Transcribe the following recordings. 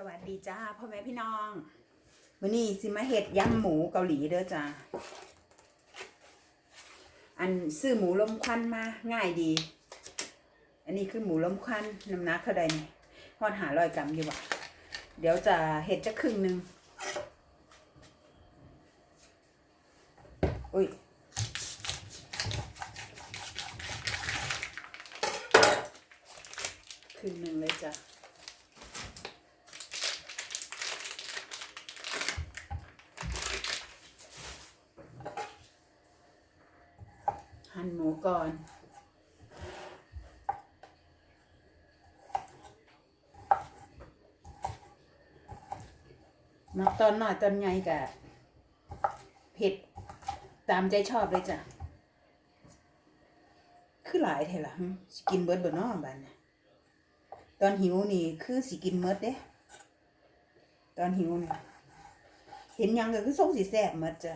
สวัสดีจ้าพ่อแม่พี่น้องวันนี้สิมาเห็ดยำหมูเกาหลีเด้อจ้าอันซื้อหมูลมควันมาง่ายดี อันนี้คือหมูลมควันน้ำหนักเท่าใดนี่พอดหาร้อยกรัมดีกว่าเดี๋ยวจะเห็ดจะครึ่งหนึ่งอุ้ยครึ่งหนึ่งเลยจ้ะ หั่นหมูก่อนมักตอนหน่อยตอนใหญ่กะเผ็ดตามใจชอบเลยจ้ะ คือหลายเท่ล่ะสกินเบิร์ดบ่เนาะบ้านนะตอนหิวนี่คือสิกินเมิดเด้ ตอนหิวนี่เห็นยังก็คือส่งสิแซ่บหมดจ้ะ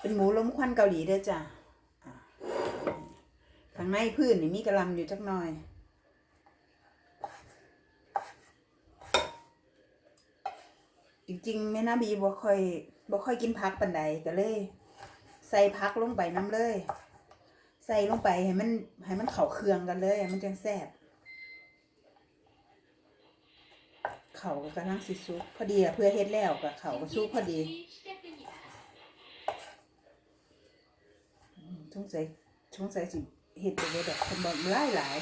เป็นหมูล้มควันเกาหลีเด้อจ้ะอ่าข้างในพื้นนี่มีกระลำอยู่จักหน่อย จริงๆแม่นาบีบ่ค่อยบ่ค่อยกินผักปานใดก็เลย ใส่ผักลงไปน้ำเลย ใส่ลงไปให้มันให้มันเข้าเครืองกันเลยมันจังแซ่บเข่าก็กำลังสิสุกพอดีอะเพื่อเฮ็ดแล้วกับเข่าก็สุกพอดี ส งสัยสงสัยสิเห็ดไปเลยดอกคนบอกหลายหลาย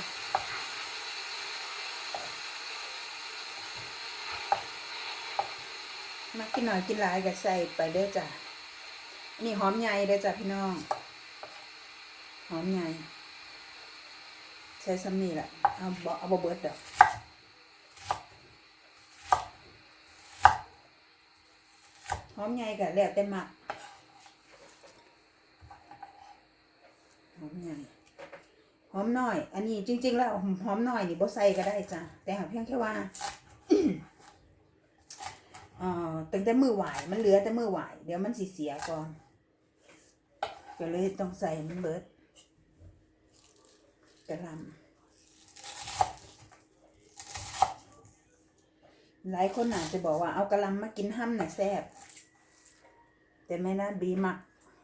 มากินหน่อยกินหลายก็ใส่ไปเด้อจ้ะนี่หอมใหญ่เด้อจ้ะพี่น้อง หอมใหญ่ใส่ซ้ำนี่แหละเอาบ่เอาบ่เบิร์ดดอกหอมใหญ่ก็แล้วแต่มัก อมใหญ่หอมน้อย อันนี้จริง ๆ แล้วหอมน้อยนี่บ่ใส่ก็ได้จ้ะแต่หาเพียงแค่ว่าเอ่อตั้งแต่มือไหวายมันเหลือแต่มือไหวายเดี๋ยวมันสิเสียก่อนก็เลยต้องใส่มันเบิดกระลำหลายคนอาจจะบอกว่าเอากระลำมากินห้ำน่ะแซ่บแต่ไม่น่าบีมัก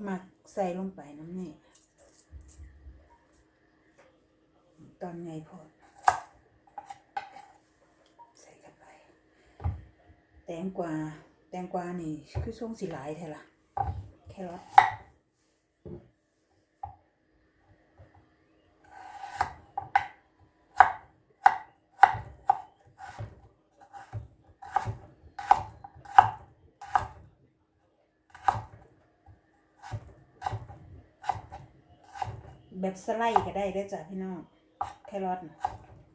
มักใส่ลงไปน้ำนี่ ตอนไงพอใส่กันไป แตงกวาแตงกวานี่คือช่วงสีหลายแท้ละแครอทแบบสไลด์ก็ได้ด้อจ้ะพี่น้อง ครอทน่ะ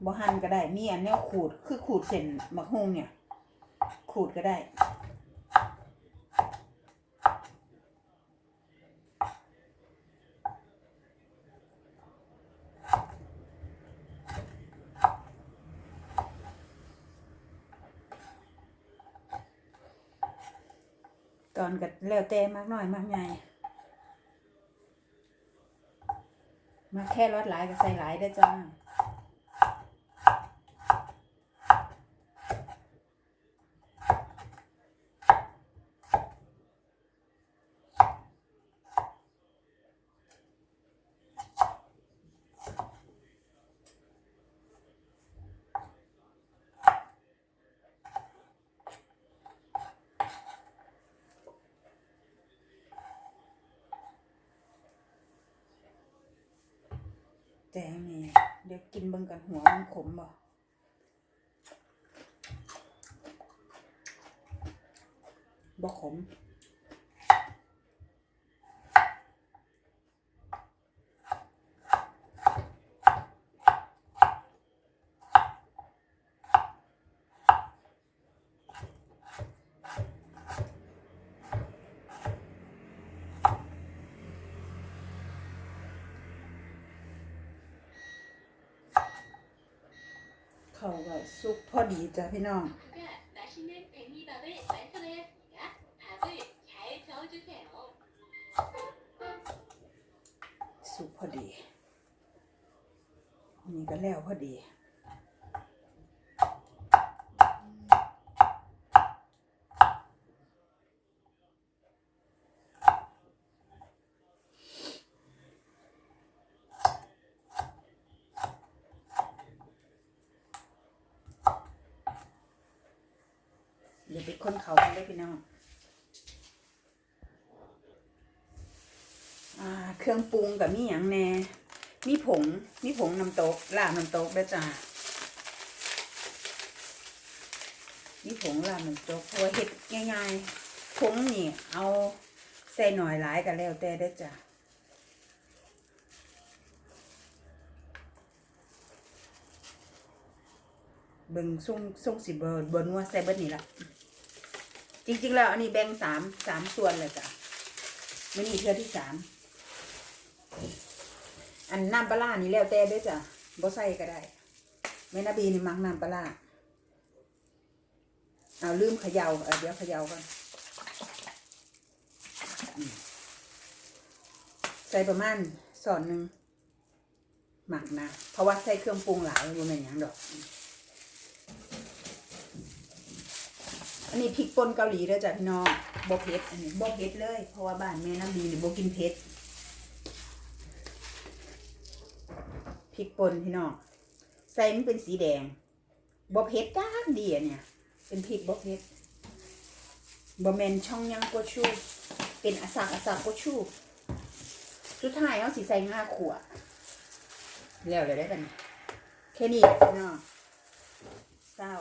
บ่หั่นก็ได้ มีอันแนวขูด คือขูดเส้นมะฮุงเนี่ย ขูดก็ได้ตอนก็แล้วแต่มากน้อยมากใหญ่มาแค่รสหลายก็ใส่หลายได้จ้า จงนี่เดี๋ยวกินเบิ่งกันหัวมันขมบ่บ่ขม เขาไว้ซุกพอดีจ้ะพี่น้องสุกพอดีนี่ก็แล้วพอดี ไปคนเขากันเลยพี่น้องเครื่องปรุงกับมีอย่างแน่ มีผง มีผงน้ำตกลาบน้ำตกด้วยจ้ามีผงลาบน้ำตกเพราะว่าเฮ็ดง่ายๆผงนี่ เอาใส่หน่อยหลายกันแล้วแต่ด้อจ้าเบิ่งส่งส่งสิเบิร์บนว่าใส่เบิดนี่ละ จริง ๆ แล้ว อันนี้แบ่งสามสามส่วนเลยจ้ะไม่มีเทือที่สามอันน้ำปลานี่แล้วแต่ด้วยจ้ะบ่ใส่ก็ได้แม่นาบีนี่มักน้ำปลาเอาลืมเขยา่าเเดี๋ยวเขย่าก่อนใส่ประมาณสอนหนึ่งหมักนะ เพราะว่าใส่เครื่องปรุงหลายบ่แม่นหยังดอก นนี้พริกป่นเกาหลีเด้อจ้ะพี่น้องบ่เผ็ดอันนี้บ่เผ็ดเลย เพราะว่าบ้านแม่น้ำบีนี่บ่กินเผ็ดพริกป่นพี่น้องใส่มันเป็นสีแดงบ่เผ็ดจ้าดีอะเนี่ย เป็นพริกบ่เผ็ดบ่แมนช่องยังโกชูเป็นอาสากอาสากโกชูสุดท้ายเอาสิใส่งาขวดแล้วเลยได้กันแค่นี้พี่น้องเศร้า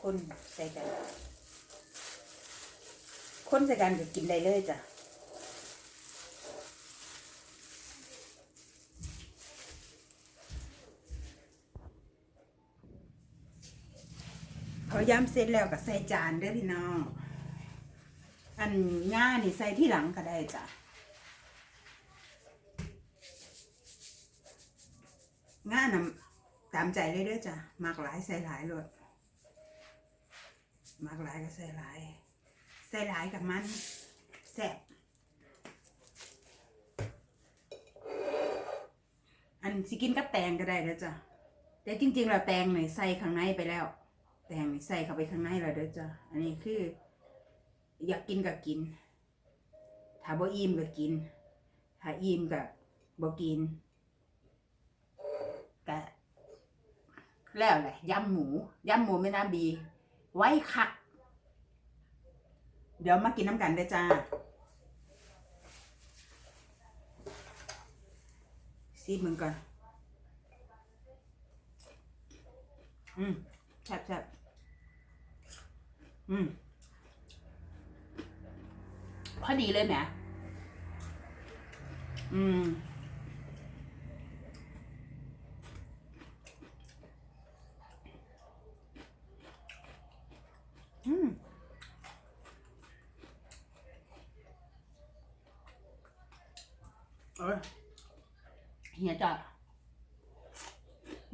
คนใส่กัน คนใส่กันก็กินได้เลยจ้ะพอย่ำเสร็จแล้วก็ใส่จานเด้อพี่น้อง อันง่านี่ใส่ที่หลังก็ได้จ้ะง่านำตามใจเลยเด้อจ้ะมากหลายใส่หลายเลยมากหลายก็ใส่หลาย ส่หลายกับมันแซ่บอันสิกินกับแตงก็ได้เด้อจ้ะแต่จริงๆแล้วแตงเนี่ยใส่ข้างในไปแล้ว แตงใส่เข้าไปข้างในแล้วเด้อจ้ะอันนี้คือ อยากกินก็กิน ถ้าบ่อิ่มก็กิน ถ้าอิ่มก็บ่กินก็แล้วแหละยำหมูยำหมูแม่น้ำบี ไว้คัก เดี๋ยวมากินน้ำกันได้จ้าซีบมึงก่อน อืมแซ่บแซ่บอืม พอดีเลยแหมอืม อืม เออ เฮียจ้ะ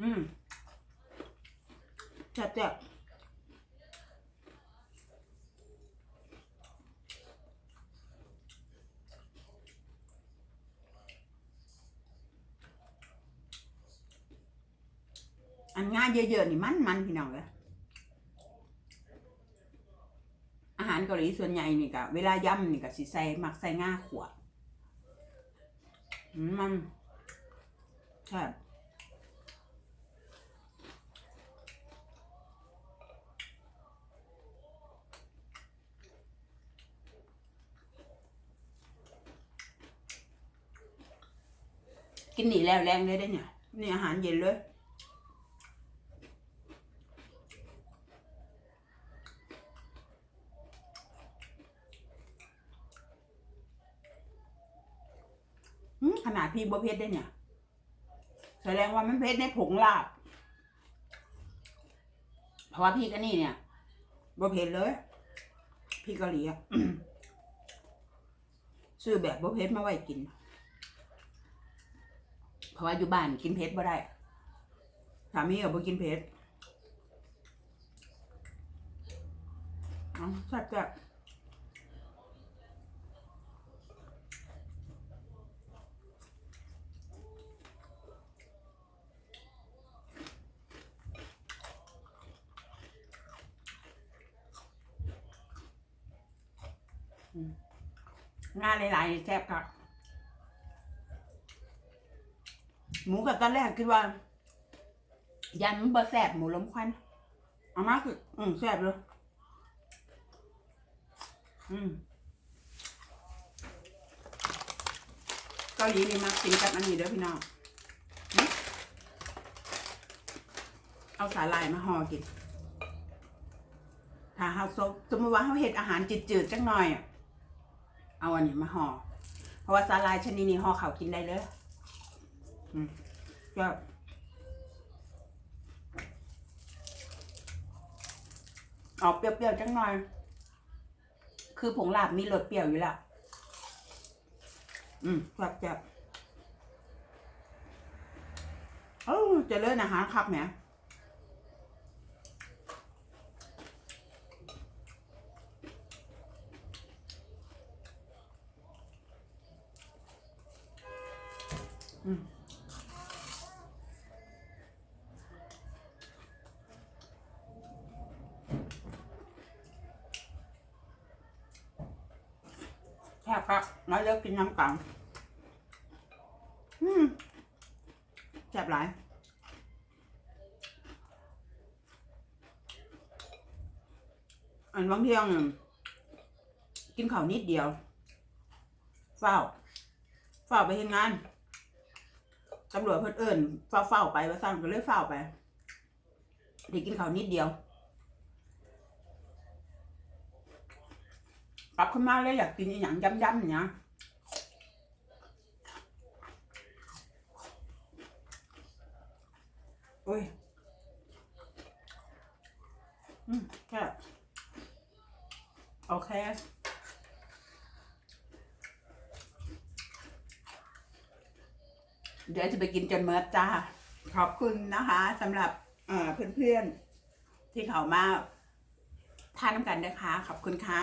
อืมแซ่บแซ่บอันง่ายเยอะๆนี่มันมันพี่น้องเลยอาหารเกาหลีส่วนใหญ่นี่ก็เวลาย่ำนี่ก็สิใส่มักใส่ง่าขวดมัน ใช่บกินหนีแล้วแรงเลยได้เนี่ยนี่อาหารเย็นเลยอืมขนาดพี่บัวเพชรได้เนี่ย แสดงว่ามันเพชรในผงลาบ เพราะว่าพี่ก็นี่เนี่ยบัวเพชรเลย พี่เกาหลีอะซื้อแบบบัวเพชรมาไว้กิน เพราะว่าอยู่บ้านกินเพชรบ่ได้สามีกับบ่กินเพชรอ๋อแซ่บๆ งานหลายๆแซ่บครับหมูกับตอนแรกคิดว่า ยันมันบ่แซ่บหมูล้มควันเอามาคืออืมแซ่บเลยอืมเกาหลีนี่มักกินกับอันนี้เด้อพี่น้องเอาสาหร่ายมาห่อกินถ้าเฮาซบสมมติว่าเฮาเฮ็ดอาหารจืดๆจังหน่อยอะ เอาอันนี้มาห่อ เพราะว่าสาหร่ายชนิดนี้ห่อขาวกินได้เลยอืมก็ออกเปรี้ยวๆจังหน่อย คือผงลาบมีรสเปรี้ยวอยู่แล้ว อืมแบบแบบเออเจะเลิศอาหารครับแหม แค่ครับน้อยเลิกกินน้ำกันอืมแซ่บหลายอันบางเที่ยงกินข้าวนิดเดียวเฝ้าเฝ้าไปเห็นงาน ตำรวจเพิ่นเอิญเฝ้าเฝ้าไปว่าสั่นก็เลยเฝ้าไปเด็กกินข้าวนิดเดียวกลับขึ้นมาเลยอยากกินอีหย่างย้ำๆอย่างเงี้ยโอ้ยอืมแค่โอเค เดี๋ยวจะไปกินจนเมิดจ้า ขอบคุณนะคะสำหรับเพื่อนๆที่เขามาทานน้ำกันนะคะ ขอบคุณค่ะ